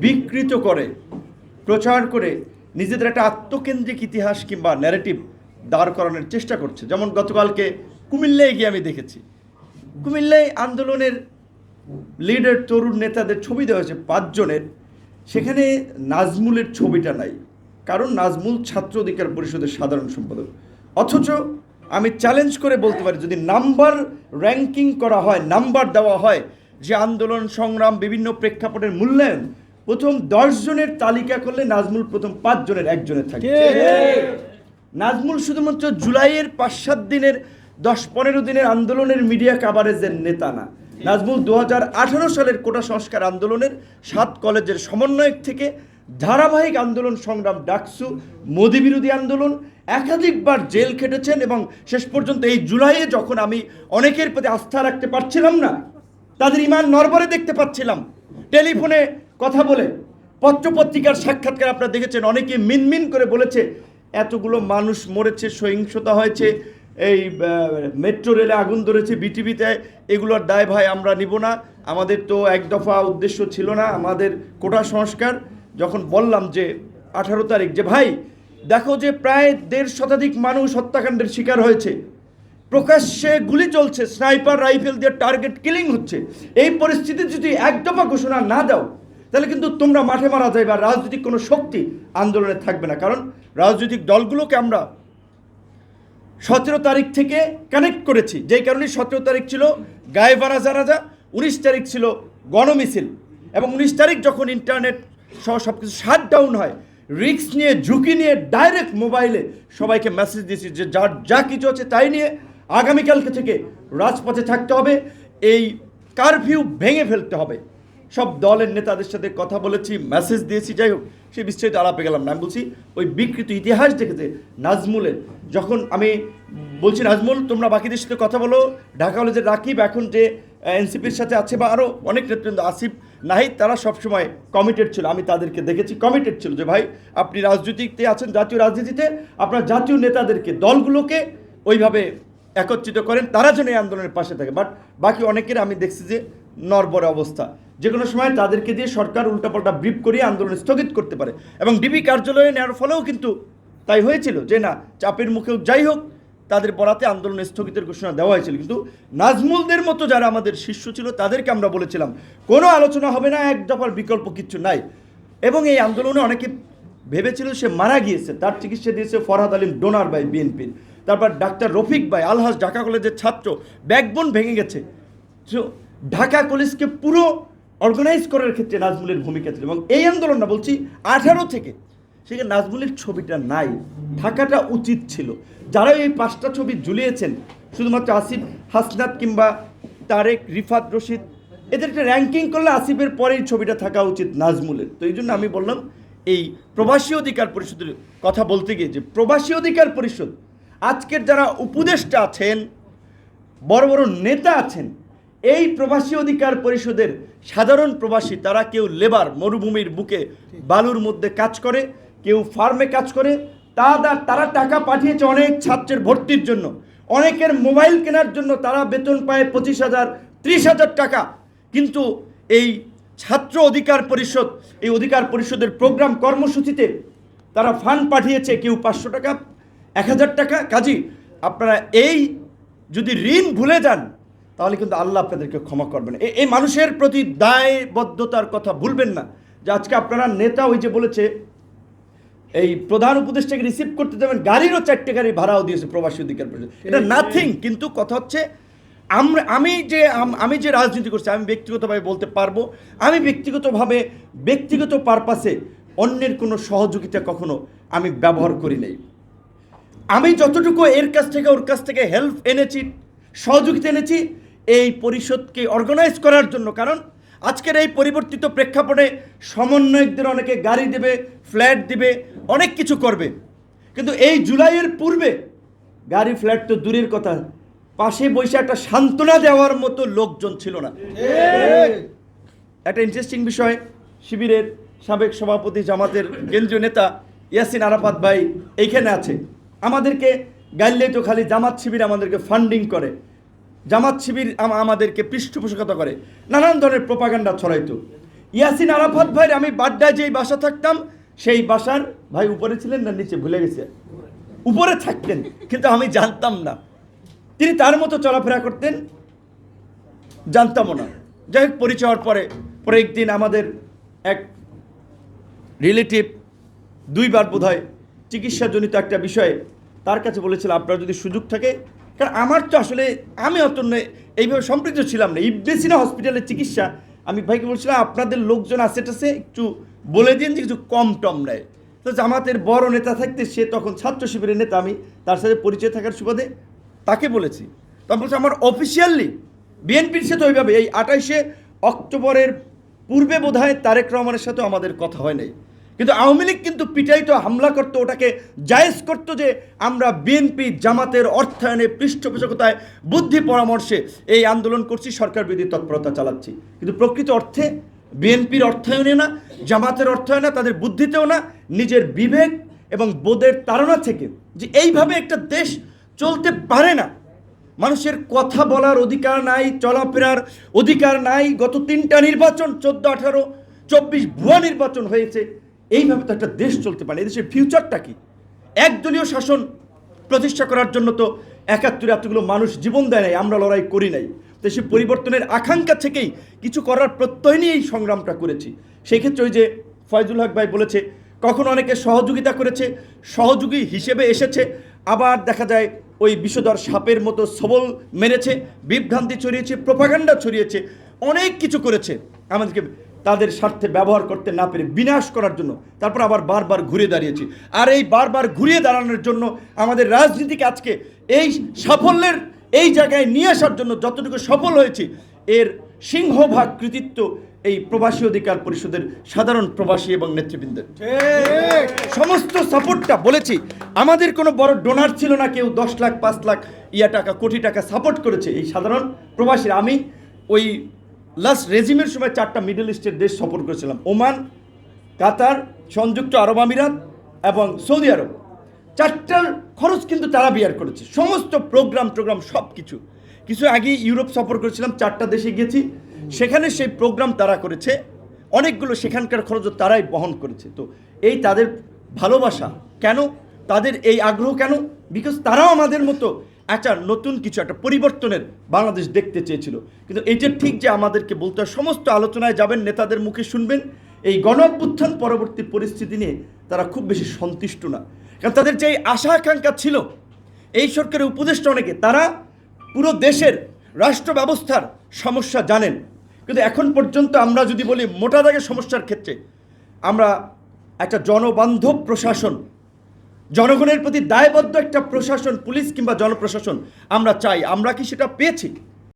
বিকৃত করে, প্রচার করে নিজেদের একটা আত্মকেন্দ্রিক ইতিহাস কিংবা ন্যারেটিভ দাঁড় করানোর চেষ্টা করছে। যেমন গতকালকে কুমিল্লায় গিয়ে আমি দেখেছি। কুমিল্লায় আন্দোলনের লিডার তরুণ নেতাদের ছবি দেওয়া হয়েছে পাঁচজনের। সেখানে নাজমুলের ছবিটা নাই। কারণ নাজমুল ছাত্র অধিকার পরিষদের সাধারণ সম্পাদক। অথচ আমি চ্যালেঞ্জ করে বলতে পারি, যদি নাম্বার র্যাঙ্কিং করা হয়, নাম্বার দেওয়া হয়, যে আন্দোলন সংগ্রাম, বিভিন্ন প্রেক্ষাপটের মূল্যায়ন প্রথম দশ জনের তালিকা করলে নাজমুল প্রথম পাঁচ জনের একজনের থাকে নাজমুল শুধুমাত্র জুলাইয়ের পাঁচ সাত দিনের দশ পনেরো দিনের আন্দোলনের মিডিয়া কাভারেজের নেতা না। নাজমুল দু আঠারো সালের কোটা সংস্কার আন্দোলনের সাত কলেজের সমন্বয়ক থেকে ধারাবাহিক আন্দোলন সংগ্রাম ডাকসু মোদী বিরোধী আন্দোলন একাধিকবার জেল খেটেছেন এবং শেষ পর্যন্ত এই জুলাইয়ে যখন আমি অনেকের প্রতি আস্থা রাখতে পারছিলাম না তাদের ইমান নরবরে দেখতে পাচ্ছিলাম। টেলিফোনে কথা বলে পত্রপত্রিকার সাক্ষাৎকার আপনারা দেখেছেন, অনেকে মিনমিন করে বলেছে, এতগুলো মানুষ মরেছে, সহিংসতা হয়েছে, এই মেট্রো রেলে আগুন ধরেছে, বিটিভিতে এগুলোর দায় ভাই আমরা নিব না। আমাদের তো এক দফা উদ্দেশ্য ছিল না, আমাদের কোটা সংস্কার। যখন বললাম যে আঠারো তারিখ, যে ভাই, দেখো যে প্রায় দেড় শতাধিক মানুষ হত্যাকাণ্ডের শিকার হয়েছে। প্রকাশ্যে গুলি চলছে, স্নাইপার, রাইফেল দিয়ে টার্গেট কিলিং হচ্ছে। এই পরিস্থিতি যদি এক দফা ঘোষণা না দাও তাহলে কিন্তু তোমরা মাঠে মারা আর রাজনৈতিক কোনো শক্তি আন্দোলনে থাকবে না। কারণ রাজনৈতিক দলগুলোকে আমরা সতেরো তারিখ থেকে কানেক্ট করেছি। যেই কারণে সতেরো তারিখ ছিল গায়েবারা জানাজা, উনিশ তারিখ ছিল গণমিছিল এবং উনিশ তারিখ যখন ইন্টারনেট সহ সব কিছু শাট ডাউন হয় রিস্ক নিয়ে, ঝুঁকি নিয়ে ডাইরেক্ট মোবাইলে সবাইকে মেসেজ দিয়েছি যে যার যা কিছু আছে তাই নিয়ে আগামীকালকে থেকে রাজপথে থাকতে হবে। এই কারফিউ ভেঙে ফেলতে হবে। সব দলের নেতাদের সাথে কথা বলেছি মেসেজ দিয়েছি, যাই হোক সে বিস্তারিত আলাপে গেলাম। না আমি বলছি, ওই বিকৃত ইতিহাস দেখেছে নাজমুলের। যখন আমি বলছি, নাজমুল, তোমরা বাকিদের সাথে কথা বলো। ঢাকা কলেজের রাকিব এখন যে এনসিপির সাথে আছে বা আরও অনেক নেতৃত্ব আসিফ, নাহিদ, তারা সবসময় কমিটেড ছিল। আমি তাদেরকে দেখেছি কমিটেড ছিল যে, ভাই, আপনি রাজনীতিতে আছেন, জাতীয় রাজনীতিতে। আপনার জাতীয় নেতাদেরকে, দলগুলোকে ওইভাবে একত্রিত করেন, তারা যেন এই আন্দোলনের পাশে থাকে। বাট বাকি অনেকের আমি দেখছি যে নরবরে অবস্থা। যে কোনো সময় তাদেরকে দিয়ে সরকার উল্টাপাল্টা ব্রিফ করিয়ে আন্দোলন স্থগিত করতে পারে। এবং ডিবি কার্যালয়ে নেওয়ার ফলেও কিন্তু তাই হয়েছিল যে না, চাপের মুখেও যাই হোক, তাদের বরাতে আন্দোলন স্থগিতের ঘোষণা দেওয়া হয়েছিল। কিন্তু নাজমুলদের মতো যারা আমাদের শিষ্য ছিল, তাদেরকে আমরা বলেছিলাম, কোনো আলোচনা হবে না, এক দফার বিকল্প কিচ্ছু নাই। এবং এই আন্দোলনে অনেকে ভেবেছিল সে মারা গিয়েছে। তার চিকিৎসা দিয়েছে ফরহাদ আলিম ডোনার বাই বিএনপির। তারপর ডাক্তার রফিক ভাই আলহাজ ঢাকা কলেজের ছাত্র, ব্যাকবোন ভেঙে গেছে। ঢাকা কলেজকে পুরো অর্গানাইজ করার ক্ষেত্রে নাজমুলের ভূমিকা ছিল। এবং এই আন্দোলনটা বলছি আঠারো থেকে, সেখানে নাজমুলের ছবিটা নাই, থাকাটা উচিত ছিল। যারা এই পাঁচটা ছবি ঝুলিয়েছেন, শুধুমাত্র আসিফ হাসনাত কিংবা তারেক, রিফাত রশিদ, এদের একটা র্যাঙ্কিং করলে আসিফের পরেই ছবিটা থাকা উচিত নাজমুলের। তো এই জন্য আমি বললাম, এই প্রবাসী অধিকার পরিষদের কথা বলতে গিয়ে যে প্রবাসী অধিকার পরিষদ, আজকের যারা উপদেষ্টা আছেন, বড় বড় নেতা আছেন এই প্রবাসী অধিকার পরিষদের সাধারণ প্রবাসী, তারা কেউ লেবার মরুভূমির বুকে বালুর মধ্যে কাজ করে, কেউ ফার্মে কাজ করে তারা তারা টাকা পাঠিয়েছে অনেক ছাত্রের ভর্তির জন্য। অনেকের মোবাইল কেনার জন্য তারা বেতন পায় পঁচিশ হাজার, ত্রিশ হাজার টাকা। কিন্তু এই ছাত্র অধিকার পরিষদ, এই অধিকার পরিষদের প্রোগ্রাম কর্মসূচিতে তারা ফান্ড পাঠিয়েছে কেউ পাঁচশো টাকা, এক হাজার টাকা। কাজী, আপনারা এই যদি ঋণ ভুলে যান তাহলে কিন্তু আল্লাহ আপনাদেরকে ক্ষমা করবেন। এই মানুষের প্রতি দায়বদ্ধতার কথা ভুলবেন না। যে আজকে আপনারা নেতা ওই যে বলেছে এই প্রধান উপদেষ্টাকে রিসিভ করতে যাবেন গাড়িরও চারটে গাড়ি ভাড়াও দিয়েছে প্রবাসী অধিকার পরিষদ। এটা নাথিং কিন্তু কথা হচ্ছে আমরা আমি যে আমি যে রাজনীতি করছি আমি ব্যক্তিগতভাবে বলতে পারব আমি ব্যক্তিগতভাবে ব্যক্তিগত পারপাসে অন্যের কোনো সহযোগিতা কখনো আমি ব্যবহার করি নাই। আমি যতটুকু এর কাছ থেকে ওর কাছ থেকে হেল্প এনেছি সহযোগিতা এনেছি এই পরিষদকে অর্গানাইজ করার জন্য, কারণ আজকের এই পরিবর্তিত প্রেক্ষাপটে সমন্বয়কদের অনেকে গাড়ি দেবে, ফ্ল্যাট দিবে, অনেক কিছু করবে। কিন্তু এই জুলাইয়ের পূর্বে গাড়ি, ফ্ল্যাট তো দূরের কথা, পাশে বসে একটা সান্ত্বনা দেওয়ার মতো লোকজন ছিল না। একটা ইন্টারেস্টিং বিষয়, শিবিরের সাবেক সভাপতি জামাতের কেন্দ্রীয় নেতা ইয়াসিন আরাফাত ভাই এইখানে আছে। আমাদেরকে গাইলে তো খালি জামাত শিবির আমাদেরকে ফান্ডিং করে। জামাত শিবির আম- আমাদেরকে পৃষ্ঠপোষকতা করে। নানান ধরনের প্রোপাগান্ডা ছড়াইতো। ইয়াসিন আরাফাত ভাইয়ের আমি বাড্ডায় যেই বাসা থাকতাম, সেই বাসার ভাই উপরে ছিলেন না, নিচে ভুলে গেছে। উপরে থাকতেন, কিন্তু আমি জানতাম না। তিনি তার মতো চলাফেরা করতেন, জানতামও না। যাই হোক, পরিচয় হওয়ার পরে পরে একদিন আমাদের এক রিলেটিভ দুইবার বোধ হয় চিকিৎসাজনিত একটা বিষয়ে তার কাছে বলেছিল, আপনার যদি সুযোগ থাকে কারণ আমার তো আসলে, আমি অত এইভাবে সম্পৃক্ত ছিলাম না। ইবনেসিনা হসপিটালের চিকিৎসা, আমি ভাইকে বলছিলাম, আপনাদের লোকজন আছে টাছে একটু বলে দিন যে কিছু কম টম নেয়। তো জামাতের বড় নেতা থাকতে সে তখন ছাত্র শিবিরের নেতা, আমি তার সাথে পরিচয় থাকার সুবাদে তাকে বলেছি। তখন বলছে, আমার অফিসিয়ালি বিএনপির সাথে ওইভাবে, এই আঠাইশে অক্টোবরের পূর্বে বোধহয় তারেক রহমানের সাথেও আমাদের কথা হয় নাই। কিন্তু আওয়ামী লীগ কিন্তু পিটাইতো, হামলা করতো, ওটাকে জায়েজ করতো যে আমরা বিএনপি জামাতের অর্থায়নে পৃষ্ঠপোষকতায় বুদ্ধি পরামর্শে এই আন্দোলন করছি, সরকার বিরোধী তৎপরতা চালাচ্ছি। কিন্তু প্রকৃত অর্থে বিএনপির অর্থায়নে না, জামাতের অর্থায়নে তাদের বুদ্ধিতেও না, নিজের বিবেক এবং বোধের তাড়না থেকে যে এইভাবে একটা দেশ চলতে পারে না। মানুষের কথা বলার অধিকার নাই, চলাফেরার অধিকার নাই। গত তিনটা নির্বাচন, চোদ্দ, আঠারো, চব্বিশ ভুয়া নির্বাচন হয়েছে। এইভাবে তো একটা দেশ চলতে পারে, এদেশের ফিউচারটা কি? একদলীয় শাসন প্রতিষ্ঠা করার জন্য তো একাত্তরে এতগুলো মানুষ জীবন দেয় নাই, আমরা লড়াই করি নাই। তো সে পরিবর্তনের আকাঙ্ক্ষা থেকেই কিছু করার প্রত্যয় নিয়ে এই সংগ্রামটা করেছি। সেই ক্ষেত্রে ওই যে ফয়জুল হক ভাই বলেছে, কখন অনেকে সহযোগিতা করেছে, সহযোগী হিসেবে এসেছে, আবার দেখা যায় ওই বিষধর সাপের মতো সবল মেরেছে, বিভ্রান্তি ছড়িয়েছে প্রপাগান্ডা ছড়িয়েছে, অনেক কিছু করেছে। আমাদেরকে তাদের স্বার্থে ব্যবহার করতে না পেরে বিনাশ করার জন্য তারপর আবার বারবার ঘুরে দাঁড়িয়েছি। আর এই বারবার ঘুরিয়ে দাঁড়ানোর জন্য আমাদের রাজনীতিকে আজকে এই সাফল্যের এই জায়গায় নিয়ে আসার জন্য যতটুকু সফল হয়েছি এর সিংহভাগ কৃতিত্ব এই প্রবাসী অধিকার পরিষদের সাধারণ প্রবাসী এবং নেতৃবৃন্দের। সমস্ত সাপোর্টটা বলেছি। আমাদের কোনো বড় ডোনার ছিল না কেউ দশ লাখ পাঁচ লাখ ইয়া টাকা কোটি টাকা সাপোর্ট করেছে। এই সাধারণ প্রবাসীরা আমি ওই লাস্ট রেজিমের সময় চারটা মিডল ইস্টের দেশ সফর করেছিলাম। ওমান, কাতার, সংযুক্ত আরব আমিরাত এবং সৌদি আরব। চারটার খরচ কিন্তু তারা বিয়ার করেছে। সমস্ত প্রোগ্রাম টোগ্রাম সব কিছু কিছু আগে ইউরোপ সফর করেছিলাম, চারটা দেশে গেছি সেখানে সেই প্রোগ্রাম তারা করেছে। অনেকগুলো সেখানকার খরচও তারাই বহন করেছে। তো এই তাদের ভালোবাসা কেন? তাদের এই আগ্রহ কেন? বিকজ তারাও আমাদের মতো একটা নতুন কিছু, একটা পরিবর্তনের বাংলাদেশ দেখতে চেয়েছিল। কিন্তু এইটা ঠিক যে আমাদেরকে বলতে হয়, সমস্ত আলোচনায় যাবেন, নেতাদের মুখে শুনবেন, এই গণ অভ্যুত্থান পরবর্তী পরিস্থিতি নিয়ে তারা খুব বেশি সন্তুষ্ট না। কারণ তাদের যে আশা আকাঙ্ক্ষা ছিল, এই সরকারের উপদেষ্টা অনেকে, তারা পুরো দেশের রাষ্ট্র ব্যবস্থার সমস্যা জানেন। কিন্তু এখন পর্যন্ত আমরা যদি বলি, মোটা দাগে সমস্যার ক্ষেত্রে, আমরা একটা জনবান্ধব প্রশাসন জনগণের প্রতি দায়বদ্ধ একটা প্রশাসন পুলিশ কিংবা জনপ্রশাসন আমরা চাই আমরা কি সেটা পেয়েছি?